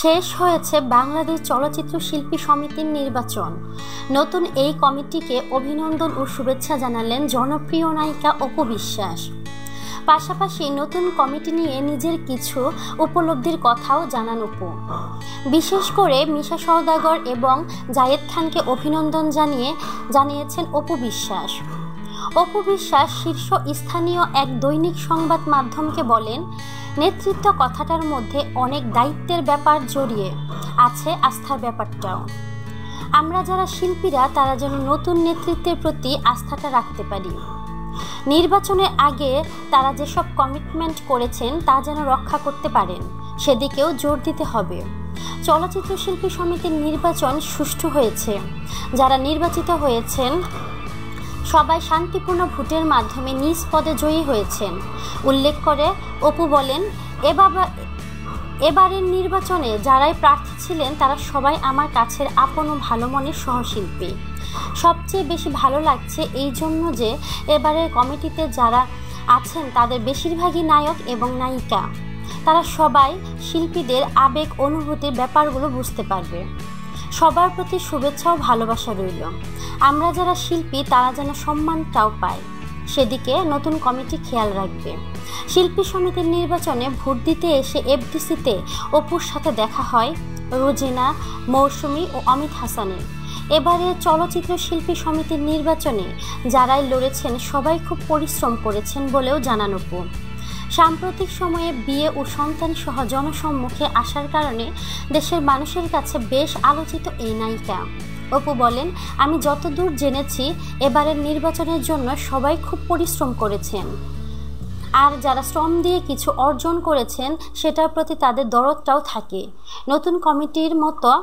শেষ হয়েছে বাংলাদেশ চলচ্চিত্র শিল্পী সমিতির নির্বাচন। নতুন এই কমিটিকে অভিনন্দন ও শুভেচ্ছা জানালেন জনপ্রিয় নায়িকা অপু বিশ্বাস। পাশাপাশি নতুন কমিটি নিয়ে নিজের কিছু উপলব্ধির কথাও জানান অপু। বিশেষ করে মিশা সওদাগর এবং জায়েদ খানকে অভিনন্দন জানিয়ে, জানিয়েছেন অপু বিশ্বাস। অপু বিশ্বাস শীর্ষ স্থানীয় এক দৈনিক সংবাদ মাধ্যমকে বলেন নেতৃত্ব কথাটার মধ্যে অনেক দায়িত্বের ব্যাপার জড়িয়ে আছে আস্থার ব্যাপারটাও। আমরা যারা শিল্পীরা, তারা যেন নতুন নেতৃত্বের প্রতি আস্থাটা রাখতে পারি। নির্বাচনের আগে তারা যেসব কমিটমেন্ট করেছেন, তা যেন রক্ষা করতে পারেন, সেদিকেও জোর দিতে হবে। চলচ্চিত্র শিল্পী সমিতির নির্বাচন সুষ্ঠু হয়েছে। যারা নির্বাচিত হয়েছেন সবাই শান্তিপূর্ণ ভোটের মাধ্যমে নিজ পদে জয়ী হয়েছেন। উল্লেখ করে, অপু বলেন, এবার এবারের নির্বাচনে যারাই প্রার্থী ছিলেন, তারা সবাই আমার কাছের আপন ও ভালো মনের সহশিল্পী। সবচেয়ে বেশি ভালো লাগছে এই জন্য যে, এবারের কমিটিতে যারা আছেন, তাদের বেশিরভাগই নায়ক এবং নায়িকা। তারা সবাই শিল্পীদের আবেগ, অনুভূতির ব্যাপারগুলো বুঝতে পারবে। সবার প্রতি শুভেচ্ছা ও ভালোবাসা রইল। আমরা যারা শিল্পী, তারা যেন সম্মানটাও পায়। সেদিকে নতুন কমিটি খেয়াল রাখবে। শিল্পী সমিতির নির্বাচনে ভোট দিতে এসে এফডিসিতে অপুর সাথে দেখা হয় রোজিনা, মৌসুমি ও অমিত হাসানের। এবারে চলচ্চিত্র শিল্পী সমিতির নির্বাচনে যারাই লড়েছেন, সবাই খুব পরিশ্রম করেছেন বলেও জানান অপু। সাম্প্রতিক সময়ে বিয়ে ও সন্তান সহ জনসম্মুখে আসার কারণে দেশের মানুষের কাছে বেশ আলোচিত এই নায়িকা। অপু বলেন, আমি যতদূর জেনেছি, এবারের নির্বাচনের জন্য সবাই খুব পরিশ্রম করেছেন। আর যারা শ্রম দিয়ে কিছু অর্জন করেছেন, সেটার প্রতি তাদের দরদটাও থাকে। নতুন কমিটির মতো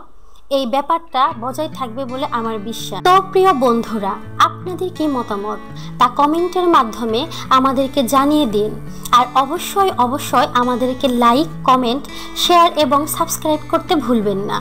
এই ব্যাপারটা বজায় থাকবে বলে আমার বিশ্বাস। তো প্রিয় বন্ধুরা, আপনাদের কি মতামত? তা কমেন্টের মাধ্যমে আমাদেরকে জানিয়ে দিন। আর অবশ্যই অবশ্যই আমাদেরকে লাইক, কমেন্ট, শেয়ার এবং সাবস্ক্রাইব করতে ভুলবেন না।